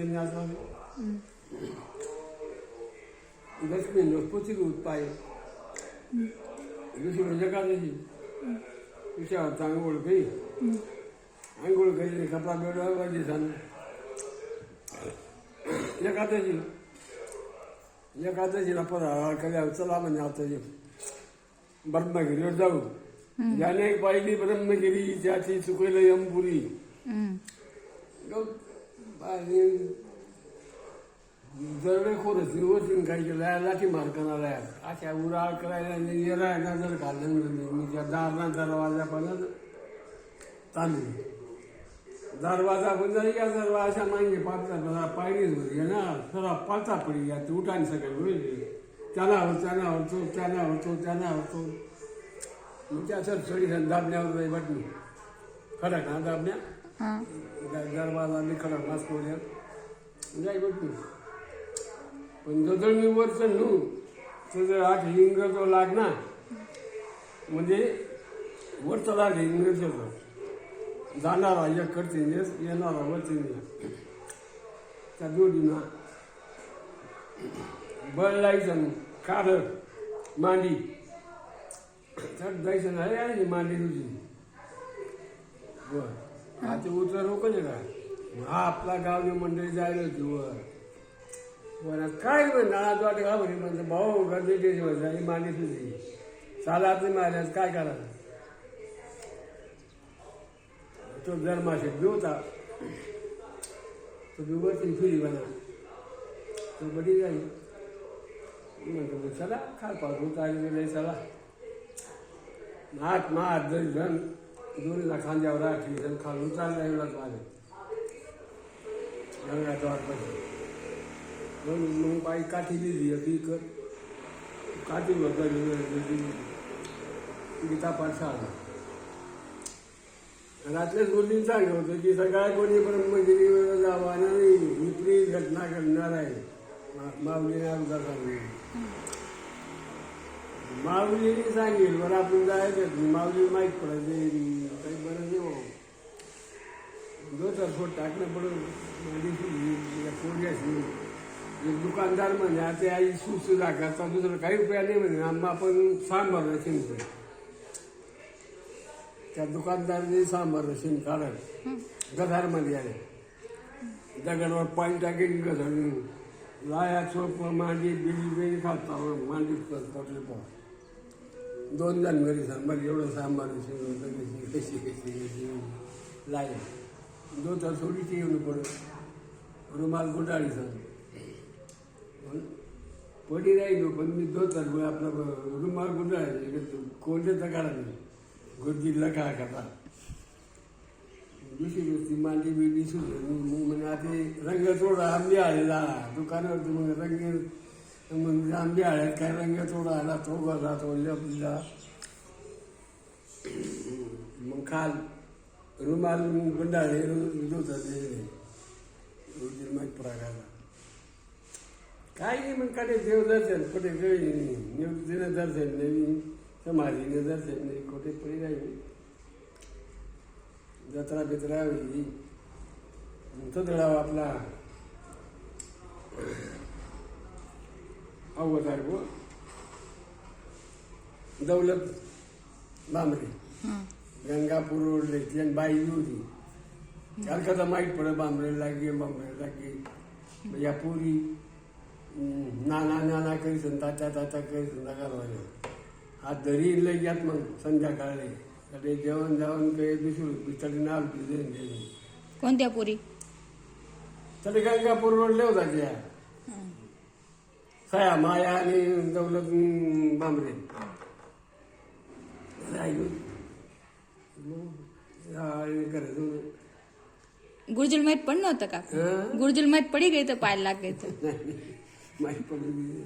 त्यांनी असं लक्ष्मी नसपोची पाय दुसरी म्हणजे का त्याची विषयावर आंघोळ काही आंघोळ काही कपडा बेडा पाहिजे सांग एकादशी एकादशीला फराळ केल्या चला म्हणजे आता. ब्रह्मगिरीवर जाऊ ज्याने पाहिली ब्रह्मगिरी त्याची चुकलं यमपुरी आणि जरडे खोरच काही केलं. लाठी मार करणार अशा उराळ करायला येणार नजर घालणं मी. त्या दारणा दरवाजापर्यंत तांदूळ दरवाजा बंद या का? दरवाजा मागे पाचचा पायरीच होती ना. सरा पाचा पडी या. ते उठाने सगळे होईल त्याला होतो त्याला होतो त्याला होतो त्याला होतो मग त्या सर थोडी दाबण्यावर जाई बटणी खडक का दाबण्या. हा. द- दरवाजा मी खडक मास्कोल्या पण जर मी वर चढलो तो जर आठ हिंग जो लागना म्हणजे वरचा लाग इंग्रज जाणारा एक कडचे येणारा वर वरचे त्या जोडीना बळ लायचं कार मांडी. त्यात जायचं नाही मांडी तुझी बर. आता उतर रोकच का हा आपला गावनी मंडळी जायला जीवर बर काय नाळात वाटत का म्हणे म्हणजे भाऊ गर्दी दिवस आणि नाही तुझी नाही तुम्ही काय करायचं? तो जर मासे होता. तो बिवरती फिरी बना तो बडी जाईल. म्हणतो मग चला काय पाहतो चालू चला. नाट मात जरी जण दोन्हीला खांद्यावर राखली जण खालून चालला एवढाच माझे गंगाचा वाटपाशी म्हणून मग बाई काठी दिली ती कर काठी बदल गीता पाठ शाळा रात्रीच बोलली सांगत होतं की सगळ्या कोणी ब्रह्मगिरी जावा नाही विपरीत घटना घडणार आहे मा- माऊलीने आमचा सांगितलं माऊलीने सांगेल बरं आपण जायचं माऊली माहीत पडायचं काही बरं नाही भाऊ जो तर फोट टाकणं पडून माझी पोरी असली एक दुकानदार म्हणजे आता आई सुसुधा करता दुसरं काही उपाय नाही म्हणे. आम्हा आपण सांबार शिंक त्या दुकानदाराने सांबार शिंक काढत गधारमध्ये आले. दगडवर पाणी टाकेल गधारून लाया चोप मांडी बिली बिली खालता मांडीत पटले पा दोन जण घरी सांबार एवढं सांबार कशी कशी कशी कशी लाय दोन तर थोडीशी येऊन पडत रुमाल गुंडाळी सांग पडी राहिलो पण मी दो तर आपला रुमाल गुटाळी कोंड्याचा काढा नाही. गुरुजीला लखा करता दुसरी गोष्टी मांडी बिंडी सुरू मग म्हणे आता रंग थोडा आंबे आलेला. दुकानावर मग रंग मग आंबे आळ्यात काय रंग थोडा आला तो बघा तो लपला मग काल रुमाल गुंडाळे होता ते. मग प्रकारा काय नाही मग कडे देवदर्शन कुठे काही निवृत्तीनं दर्शन नाही समाधीने दर्शन नाही कुठे पडी राहिली. जत्रा बित्रा होई तो आपला आहे गो दौलत बांबरे. गंगापूर रोडले त्यान बाई होती त्याला कदा माहीत पडत बांबरे लागे बांबरे लागे मग या पोरी नाना नाना करी संता त्या ताता करी संता घालवायला हा दरी लई यात मग संध्याकाळी. कडे जेवण जेवण काही दुसरं बिचारी नाव कोणत्या पुरी? तरी गंगापूर रोडले होता त्या. सया माया आणि दौलत घरातून गुरुजीला माहीत पण नव्हतं का? गुरुजीला माहीत पडी गई तर पाहायला लाग गई तर नाही माहीत पडली.